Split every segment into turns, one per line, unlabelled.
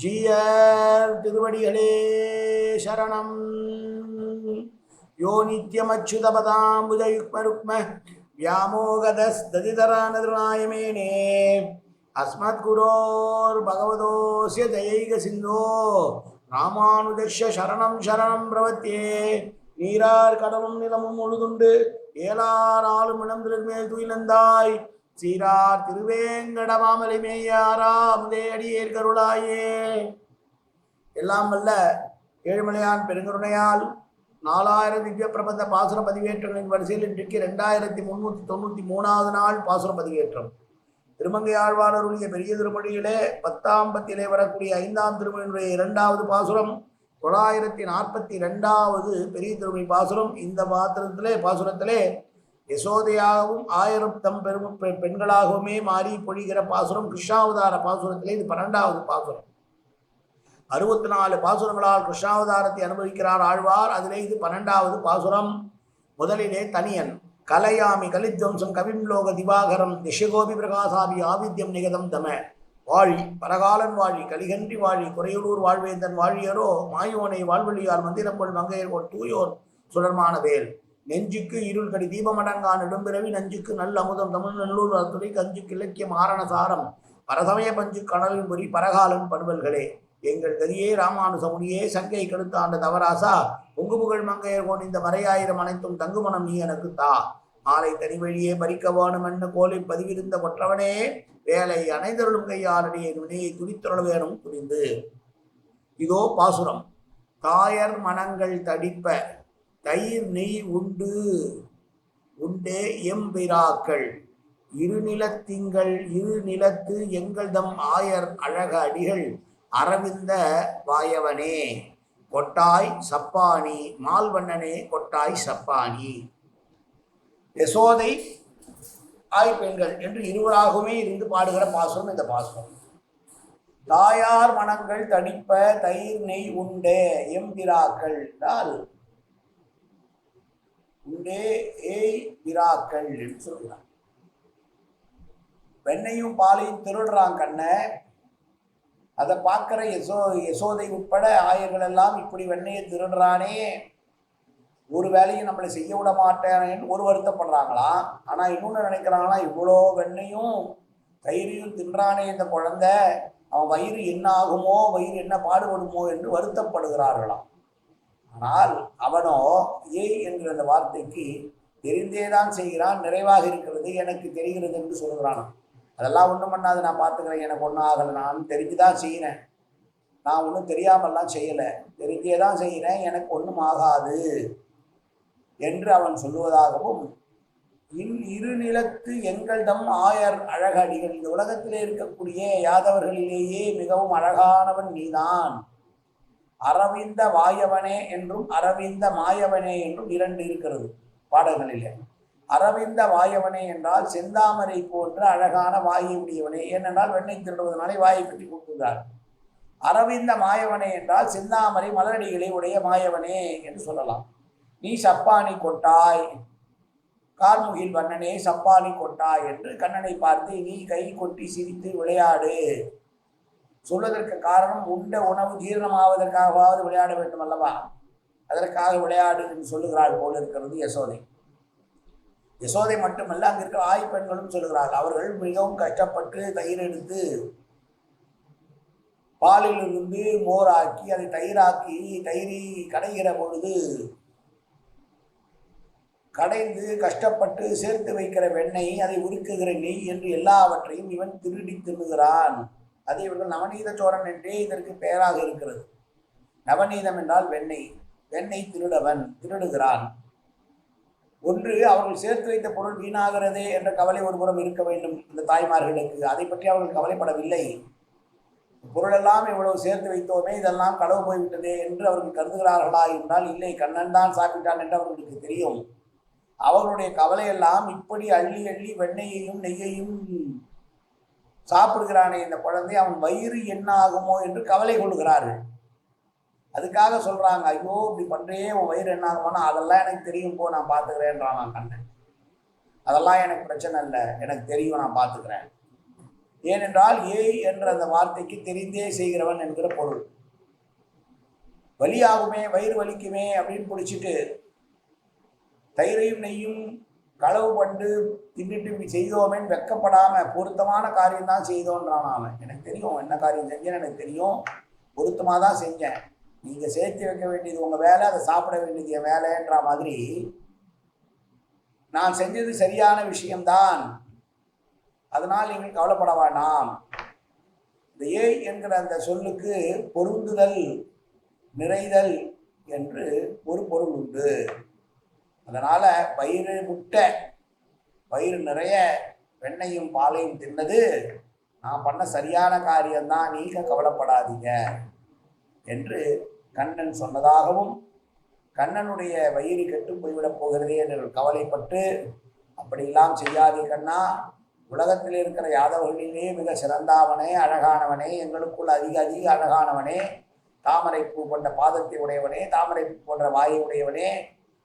ஜீயர் திருவடிகளே சரணம் யோ நித்யமச்சுதபதாம்புஜயுக்மருக்ம व्यामोगदस्तदितरानदृणायमेने अस्मद्गुरोर्भगवतोऽस्य दयैक सिन्धो ராமானுஜஸ்ய சரணம் சரணம் பிரவத்தியே நீரார் கடலும் நிலமும் முழுதுண்டு ஏலார் ஆளும் இளந்திரன் மேல் துயிலந்தாய் சீரார் திருவேங்கடமாமலை மேயாராமுதே அடியேர் கருளாயே. எல்லாம் வல்ல ஏழுமலையான் பெருங்கருணையால் நாலாயிரம் திவ்ய பிரபந்த பாசுர பதிவேற்றங்களின் வரிசையில் இன்றைக்கு ரெண்டாயிரத்தி முன்னூற்றி தொண்ணூற்றி மூணாவது நாள் பாசுர பதிவேற்றம். திருமங்கை ஆழ்வாரருடைய பெரிய திருமொழியிலே பத்தாம் பத்திலே வரக்கூடிய ஐந்தாம் திருமொழியினுடைய இரண்டாவது பாசுரம் தொள்ளாயிரத்தி நாற்பத்தி ரெண்டாவது பெரிய திருமொழி பாசுரம். இந்த பாத்திரத்திலே பாசுரத்திலே யசோதையாகவும் ஆயிரம் தம் பெரும் பெண்களாகவுமே மாறி பொழிகிற பாசுரம் கிருஷ்ணாவதார பாசுரத்திலே இது பன்னெண்டாவது பாசுரம். அறுபத்தி நாலு பாசுரங்களால் கிருஷ்ணாவதாரத்தை அனுபவிக்கிறார் ஆழ்வார். அதிலே இது பன்னெண்டாவது பாசுரம். முதலிலே தனியன் கலையாமி கலித்வம்சம் கவிம்லோக திவாகரம் திசகோபி பிரகாசாபி ஆவித்யம் நிகதம் தம. வாழி பரகாலன் வாழி கலிகன்றி வாழி குறையலூர் வாழ்வேந்தன் வாழியரோ மாயோனை வாழ்வழியார் மந்திரம்பொல் மங்கையர்கோள் தூயோர் சுடர்மான வேல். நெஞ்சுக்கு இருள் கடி தீபமடங்கான் நெடும்பிறவி நஞ்சுக்கு நல்ல அமுதம் தமிழ் நல்லூர் துறை கஞ்சுக்கு இலக்கியம் ஆரண சாரம். பரசமய பஞ்சு கடலின் பொறி பரகாலன் பண்பல்களே எங்கள் கதியே ராமானுசமுனியே சங்கை கெடுத்தாண்ட தவராசா. பொங்கு புகழ் மங்கையர் கொண்டு இந்த மறையாயிரம் அனைத்தும் தங்குமணம் நீ எனக்கு தா. மாலை தனி வழியே பறிக்கவானும் என்ன கோலை பதிவிருந்த கொற்றவனே. வேலை அனைதருளும் கையாளடிய வினையை துடித்தொழ வேணும் புரிந்து இதோ பாசுரம். தாயர் மனங்கள் தடிப்ப. தயிர் நெய் உண்டு உண்டே எம்பிராக்கள். இருநிலத்திங்கள் இரு நிலத்து எங்கள்தம் ஆயர் அழக அடிகள் அரவிந்த வாயவனே. கொட்டாய் சப்பானி மால்வண்ணனே கொட்டாய் சப்பானி. யசோதை ஆய் பெண்கள் என்று இருவராகவுமே இருந்து பாடுகிற பாசுரம் இந்த பாசுரம். தாயார் மனங்கள் தடிப்ப தயிர் நெய் உண்டே எம்பிராக்கள். என்றால் உண்டே ஏய் பிராக்கள் என்று சொல்கிறார் வெண்ணையும் பாலையும் திருடுறான் கண்ணை. அதை பார்க்குற யசோ யசோதை உட்பட ஆயர்கள் எல்லாம் இப்படி வெண்ணையை திருடுறானே. ஒரு வேலையும் நம்மளை செய்ய விட மாட்டேனேன்னு ஒரு வருத்தப்படுறாங்களாம் ஆனால் இன்னொன்று நினைக்கிறாங்களா இவ்வளோ வெண்ணையும் தயிரையும் தின்றானே இந்த குழந்தை. அவன் வயிறு என்ன ஆகுமோ வயிறு என்ன பாடுபடுமோ என்று வருத்தப்படுகிறார்களாம். ஆனால் அவனோ ஏய் என்கிற அந்த வார்த்தைக்கு தெரிந்தேதான் செய்கிறான் நிறைவாக இருக்கிறது எனக்கு தெரிகிறது என்று சொல்கிறான். அதெல்லாம் ஒன்றும் பண்ணாது நான் பார்த்துக்கிறேன் எனக்கு ஒன்றும் ஆகலை நான் தெரிஞ்சு தான் செய்கிறேன். நான் ஒன்றும் தெரியாமல்லாம் செய்யலை. தெரிஞ்சே தான் செய்கிறேன் எனக்கு ஒன்றும் ஆகாது என்று அவன் சொல்லுவதாகவும் இன் இரு நிலத்து எங்கள் ஆயர் அழகடிகள் இந்த உலகத்திலே இருக்கக்கூடிய யாதவர்களிலேயே மிகவும் அழகானவன் நீதான். அரவிந்த வாயவனே என்றும் அரவிந்த மாயவனே என்றும் இரண்டு இருக்கிறது பாடல்களிலே. அரவிந்த வாயவனே என்றால் செந்தாமரை போன்ற அழகான வாயை உடையவனே ஏனென்றால் வெண்ணை திருடுவதனாலே வாயை பற்றி கூப்பிடுகிறார் அரவிந்த மாயவனே என்றால் செந்தாமரை மலரடிகளை உடைய மாயவனே என்று சொல்லலாம். நீ சப்பானி கொட்டாய். கார்முகில் வண்ணனே சப்பானி கொட்டாய் என்று கண்ணனை பார்த்து நீ கை கொட்டி சிரித்து விளையாடு. சொல்வதற்கு காரணம் உண்ட உணவு ஜீரணமாவதற்காகவாவது விளையாட வேண்டும் அல்லவா? அதற்காக விளையாடு என்று சொல்லுகிறாள் போல இருக்கிறது யசோதை. யசோதை மட்டுமல்ல அங்கே இருக்கிற ஆய் பெண்களும் சொல்லுகிறார்கள். அவர்கள் மிகவும் கஷ்டப்பட்டு தயிர் எடுத்து பாலிலிருந்து மோராக்கி அதை தயிராக்கி தயிரை கடைகிற பொழுது கடைந்து கஷ்டப்பட்டு சேர்த்து வைக்கிற வெண்ணெய் அதை உருக்குகிற நெய் என்று எல்லாவற்றையும் இவன் திருடி தின்னுகிறான். அது இவர்கள் நவநீத சோரன் என்றே இதற்கு பெயராக இருக்கிறது. நவநீதம் என்றால் வெண்ணெய். வெண்ணெய் திருடவன் திருடுகிறான். ஒன்று அவர்கள் சேர்த்து வைத்த பொருள் வீணாகிறதே என்ற கவலை ஒருபுறம் இருக்க வேண்டும் இந்த தாய்மார்களுக்கு. அதை பற்றி அவர்கள் கவலைப்படவில்லை. பொருளெல்லாம் இவ்வளவு சேர்த்து வைத்தோமே இதெல்லாம் களவு போய்விட்டதே என்று அவர்கள் கருதுகிறார்களா என்றால் இல்லை கண்ணன் தான் சாப்பிட்டான் என்று அவர்களுக்கு தெரியும். அவர்களுடைய கவலையெல்லாம் இப்படி அள்ளி அள்ளி வெண்ணெயையும் நெய்யையும் சாப்பிடுகிறானே இந்த குழந்தை அவன் வயிறு என்ன ஆகுமோ என்று கவலை கொள்கிறார்கள். அதுக்காக சொல்றாங்க ஐயோ இப்படி பண்றே உன் வயிறு என்ன ஆகுமோனா அதெல்லாம் எனக்கு தெரியும் போ நான் பார்த்துக்கிறேன்றான் நான் கண்ணன். அதெல்லாம் எனக்கு பிரச்சனை இல்லை எனக்கு தெரியும் நான் பார்த்துக்கிறேன். ஏனென்றால் ஏய் என்ற அந்த வார்த்தைக்கு தெரிந்தே செய்கிறவன் என்கிற பொருள். வலியாகுமே வயிறு வலிக்குமே அப்படின்னு பிடிச்சிட்டு தயிரையும் நெய்யும் களவு பண்ணு தின்னுட்டு இப்படி செய்தோமேன்னு வெக்கப்படாம பொருத்தமான காரியம் தான் செய்தோன்றான் அவன். எனக்கு தெரியும் என்ன காரியம் செஞ்சேன்னு எனக்கு தெரியும். பொருத்தமாக தான் செஞ்சேன். நீங்கள் சேர்த்து வைக்க வேண்டியது உங்கள் வேலை அதை சாப்பிட வேண்டியது என் வேலைன்ற மாதிரி நான் செஞ்சது சரியான விஷயம்தான். அதனால் நீங்கள் கவலைப்பட வேண்டாம். இந்த ஏய் என்கிற அந்த சொல்லுக்கு பொருந்துதல் நிறைதல் என்று ஒரு பொருள் உண்டு. அதனால் வயிறு முட்டை வயிறு நிறைய வெண்ணையும் பாலையும் தின்னது. நான் பண்ண சரியான காரியம்தான் நீங்க கவலைப்படாதீங்க என்று கண்ணன் சொன்னதாகவும் கண்ணனுடைய வயிறு கெட்டு போய்விடப் போகிறதே என்று கவலைப்பட்டு அப்படியெல்லாம் செய்யாதே கண்ணா. உலகத்தில் இருக்கிற யாதவர்களிலே மிக சிறந்தாவனே அழகானவனே எங்களுக்குள் அதிக அதிக அழகானவனே. தாமரை பூ கொண்ட பாதத்தை உடையவனே தாமரை பூ போன்ற வாயை உடையவனே.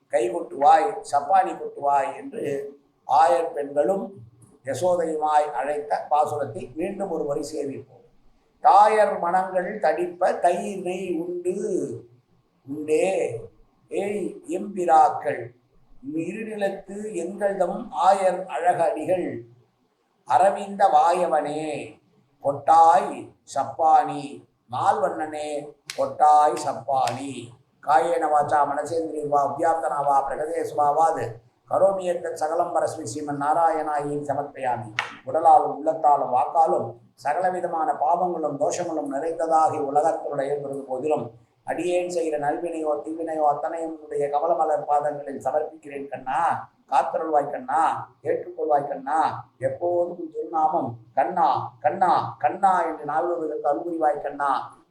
கை கொட்டுவாய் சப்பானி கொட்டுவாய் என்று ஆயர் பெண்களும் யசோதையுமாய் அழைத்த பாசுரத்தை மீண்டும் ஒரு வரி சேவிப்போம். தாயர் மனங்கள் தடிப்ப தயிர் நெய் உண்டு. உண்டே ஏய் எம்பிராக்கள். இருநிலத்து எங்கள்தம் ஆயர் அழகடிகள். அரவிந்த வாயவனே கொட்டாய் சப்பானி. நால்வண்ணனே கொட்டாய் சப்பானி. காயேன வாச்சா மனசேந்திரியவா அவ்யாப்தனாவா பிரகதேசுவாவாது கரோமியத்த சகலம் பரஸ்மி ஸ்ரீமன் நாராயணாயின் சமர்ப்பயாமி. உடலாலும் உள்ளத்தாலும் வாக்காலும் சகலவிதமான பாவங்களும் தோஷங்களும் நிறைந்ததாகி உலகத்தினுடைய ஏற்படுவது போதிலும் அடியேன் செய்கிற நல்வினையோ தீவினையோ அத்தனையும் உடைய கமலமலர் பாதங்களில் சமர்ப்பிக்கிறேன் கண்ணா. காத்தருள்வாய் கண்ணா. ஏற்றுக்கொள்வாய் கண்ணா. எப்போதும் திருநாமம் கண்ணா கண்ணா கண்ணா என்று நால்வர்களுக்கு அன்புரிவாய் கண்ணா.